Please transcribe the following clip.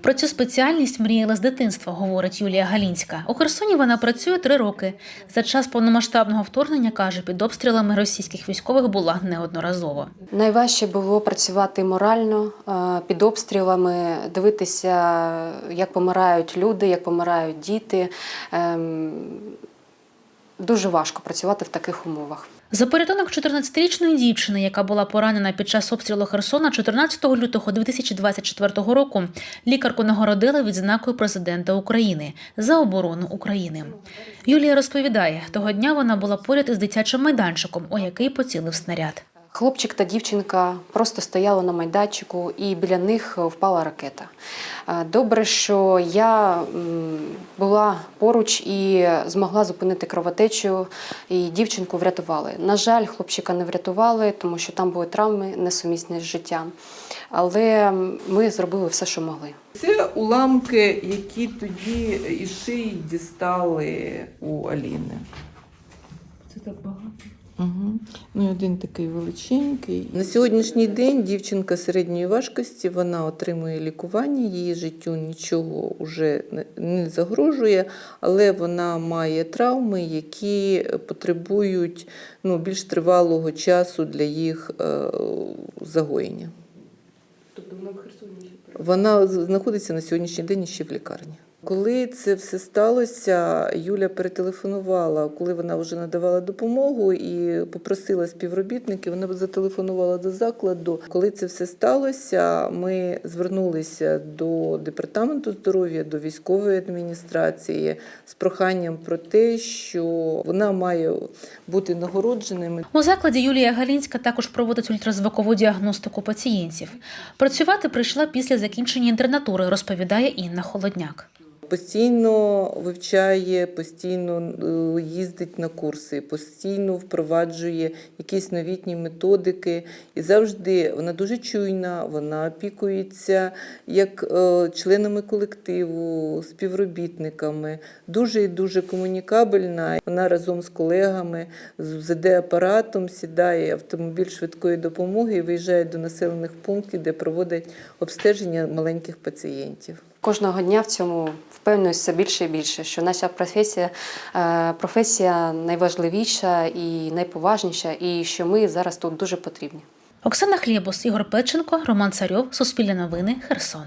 Про цю спеціальність мріяла з дитинства, говорить Юлія Галінська. У Херсоні вона працює три роки. За час повномасштабного вторгнення каже, під обстрілами російських військових була неодноразово. Найважче було працювати морально е, під обстрілами, дивитися, як помирають люди, як помирають діти. Дуже важко працювати в таких умовах. За порятунок 14-річної дівчини, яка була поранена під час обстрілу Херсона 14 лютого 2024 року, лікарку нагородили відзнакою президента України за оборону України. Юлія розповідає, того дня вона була поряд із дитячим майданчиком, у який поцілив снаряд. Хлопчик та дівчинка просто стояли на майданчику, і біля них впала ракета. Е, Добре, що я була поруч і змогла зупинити кровотечу, і дівчинку врятували. На жаль, хлопчика не врятували, тому що там були травми несумісні з життям. Але ми зробили все, що могли. Це уламки, які тоді із шиї дістали у Аліни. Це так багато. Угу. Ну, і один такий величенький. На сьогоднішній день дівчинка середньої важкості, вона отримує лікування, її життю нічого вже не- загрожує, але вона має травми, які потребують ну, більш тривалого часу для їх е, загоєння. Тобто вона в Херсоні Вона знаходиться на сьогоднішній день ще в лікарні. Коли це все сталося, Юля перетелефонувала, коли вона вже надавала допомогу і попросила співробітників, вона зателефонувала до закладу. Коли це все сталося, ми звернулися до департаменту здоров'я, до військової адміністрації з проханням про те, що вона має бути нагородженими У закладі Юлія Галінська також проводить ультразвукову діагностику пацієнтів. Працювати прийшла після закінчення інтернатури, розповідає Інна Холодняк. Постійно вивчає, постійно е, їздить на курси, постійно впроваджує якісь новітні методики. І завжди вона дуже чуйна, вона опікується як е, членами колективу, співробітниками. Дуже і дуже комунікабельна. Вона разом з колегами з ЗД-апаратом сідає автомобіль швидкої допомоги і виїжджає до населених пунктів, де проводить обстеження маленьких пацієнтів. Кожного дня в цьому впевнююсь все більше і більше, що наша професія, е, професія найважливіша і найповажніша, і що ми зараз тут дуже потрібні. Оксана Хлєбус, Ігор Печенко, Роман Царьов, Суспільне новини, Херсон.